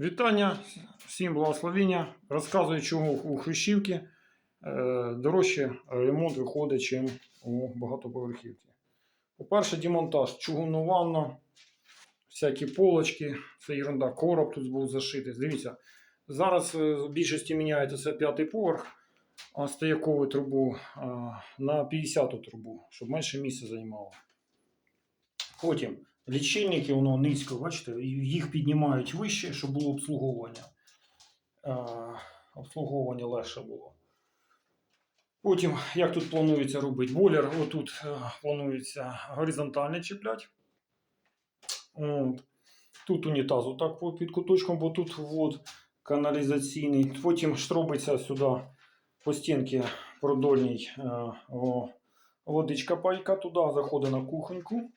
Вітання, всім благословення. Розказую, чому у Хрущівці е, дорожче ремонт виходить, ніж у багатоповерхівці. По-перше, демонтаж чугунну ванну, всякі полочки, це ерунда, короб тут був зашитий. Дивіться, зараз е, в більшості міняється це п'ятий поверх, а стоякову трубу на 50-ту трубу, щоб менше місця займало. Потім лічильники, воно низько, бачите, їх піднімають вище, щоб було обслуговування. Е, обслуговування легше було. Потім, як тут планується робити? Бойлер, отут е, планується горизонтально чіпляти. От. Тут унітаз отак під куточком, бо тут ввод каналізаційний. Потім штробиться сюди по стінці продольній е, водичка пайка туди, заходить на кухоньку.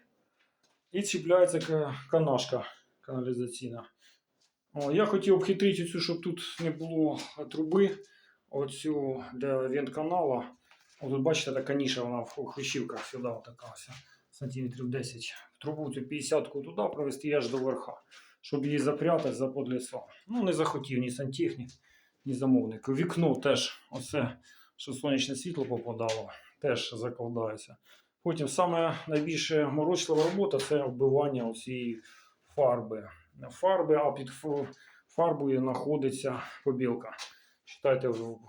І чіпляється канашка каналізаційна. О, я хотів обхитрити цю, щоб тут не було труби. Оцю для вентканала. О, тут бачите, така ніша, вона в хрущівках сюди така ось, сантиметрів 10. В трубу цю 50-ку туди провести аж до верха, щоб її запрятати за подлісом. Ну, не захотів ні сантехнік, ні замовник. Вікно теж, оце, що сонячне світло попадало, теж закладається. Потім саме найбільше морочлива робота це вбивання цієї фарби. Фарби, а під фарбою знаходиться побілка. Читайте в,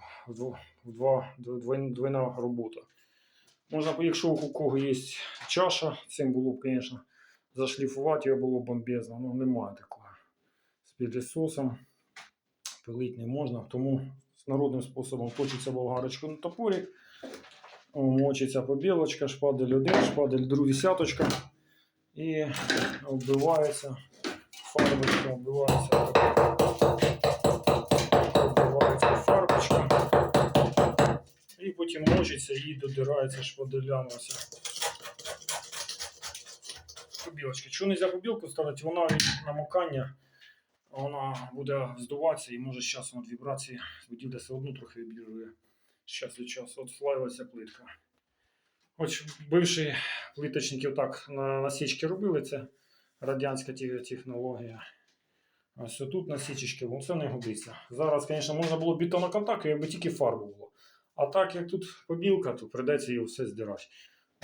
двойна, робота. Можна, якщо у кого є чаша, цим було б, звісно, зашліфувати його було бомбезно. Ну, немає такого. З підлісосом пилити не можна, тому з народним способом точиться болгарочку на топорі. Мочиться побілочка, шпадель один, шпадель друга десяточка. І вбивається фарбочка, вбивається, вбивається фарбочка. І потім мочиться і додирається шпаделями. Ось. Побілочка. Чого не можна побілку ставити? Вона від намокання вона буде здуватися і може з часом від вібрації будівля все одно трохи вібрує з часу від часу. От слаювалася плитка. Хоч бивші плиточники так на насічки робили, це радянська технологія. Ось тут насічечки, ну це не годиться. Зараз, звісно, можна було бетоноконтакт, якби тільки фарбу було. А так як тут побілка, то прийдеться її все здирати.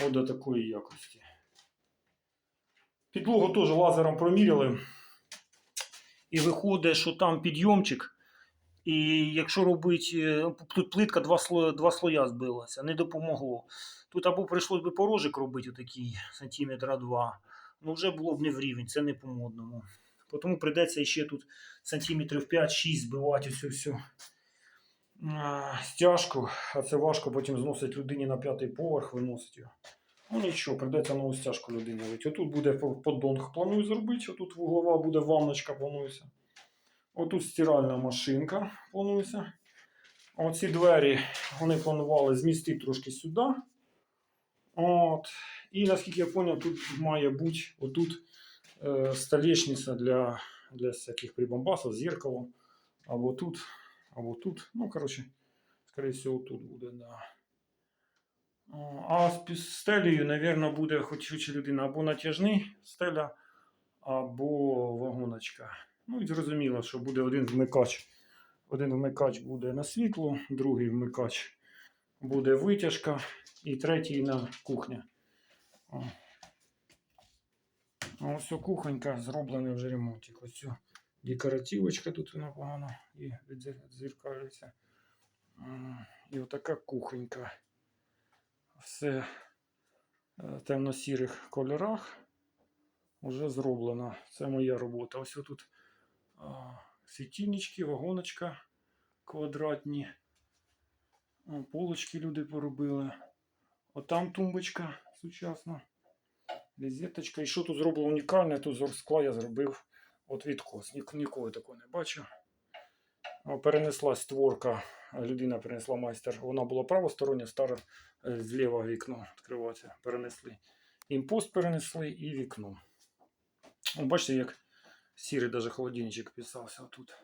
От до такої якості. Підлогу теж лазером проміряли. І виходить, що там підйомчик. І якщо робити, тут плитка два, слоя, два слоя збилася, не допомогло. Тут або прийшлось би порожик робити отакий сантиметра два. Ну вже було б не в рівень, це не по-модному. Тому прийдеться ще тут сантиметрів 5-6 збивати всю всю стяжку, а це важко потім зносить людині на п'ятий поверх, виносить його. Ну нічого, прийдеться нову стяжку людині. Отут буде поддонг, планую зробити, отут вуглова буде ванночка, планується. Отут стиральна машинка планується. Оці двері вони планували змістити трошки сюди. От. І наскільки я зрозумів, тут має бути отут е, столешниця для, для всяких прибамбасів, зеркало. Або тут, або тут. Ну, коротше, скоріше всього, тут буде, да. А з стелею, мабуть, буде хоч людина або натяжний стеля, або вагоночка. Ну і зрозуміло, що буде один вмикач. Один вмикач буде на світло, другий вмикач буде витяжка, і третій на кухня. О. Ось ця кухонька зроблена вже ремонтик. Ось ця декоративочка тут вона погано і відзеркалюється. І отака кухонька. Все в темно-сірих кольорах вже зроблено. Це моя робота. Ось тут світильнички, вагоночка квадратні. Полочки люди поробили. Отам тумбочка сучасна. Візиточка. І що тут зроблено унікальне? Тут з я зробив от відкос. Ні- Ніколи такого не бачив. О, Перенеслась створка. Людина перенесла майстер. Вона була правостороння, стара е, зліва вікно відкривається. Перенесли. Імпост перенесли і вікно. Бачите, як сірий даже холодильничок вписався отут.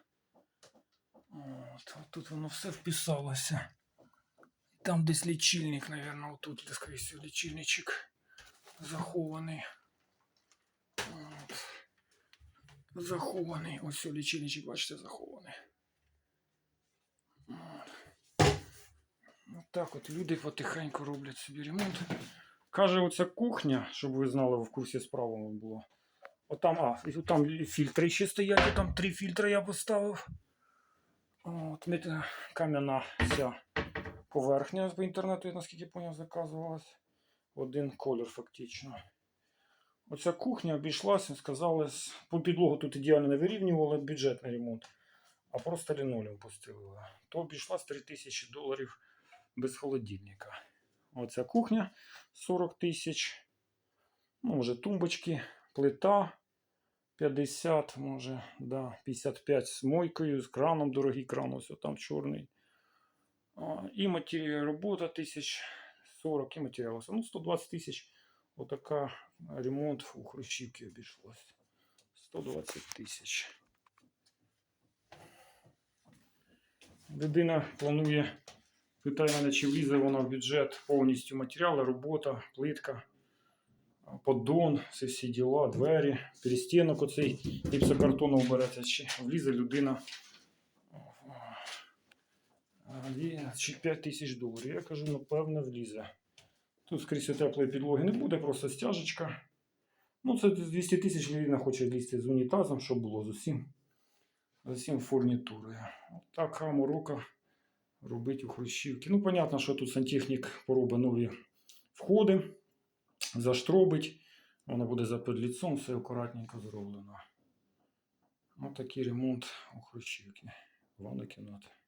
От, тут воно все вписалося. Там десь лічильник, мабуть, отут, де скоріше лічильничок захований. От. захований. Ось все, лічильничок, бачите, захований. От. От так от люди потихеньку роблять собі ремонт. Каже, оця кухня, щоб ви знали, в курсі справи було. Отам, а, там фільтри ще стоять, там три фільтри я поставив. От, кам'яна ця поверхня по інтернету, я наскільки поняв, заказувалась. Один колір фактично. Оця кухня обійшлася, сказали, по підлогу тут ідеально не вирівнювали бюджетний ремонт, а просто лінолеум постелили. То обійшлась 3000 доларів без холодильника. Оця кухня 40 тисяч. Ну, може, тумбочки, плита 50, може, да, 55 з мойкою, з краном, дорогий кран, ось там чорний. І матеріал робота 1040 і матеріал. Ну, 120 тисяч. Отака ремонт у Хрущівці обійшлось. 120 тисяч. Людина планує, питає мене, чи влізе вона в бюджет повністю матеріали, робота, плитка, поддон, це всі діла, двері, перестінок оцей гіпсокартону обереться, чи влізе людина. Чи 5 тисяч доларів. Я кажу, напевно, влізе. Тут скрізь теплої підлоги не буде, просто стяжечка. Ну, це 200 тисяч людина хоче влізти з унітазом, щоб було з усім. З усім фурнітурою. От так Амурока робить у Хрущівці. Ну, понятно, що тут сантехнік поробить нові входи, заштробить. Воно буде за підліцом, все акуратненько зроблено. Ось такий ремонт у Хрущівці. Ванна кімната.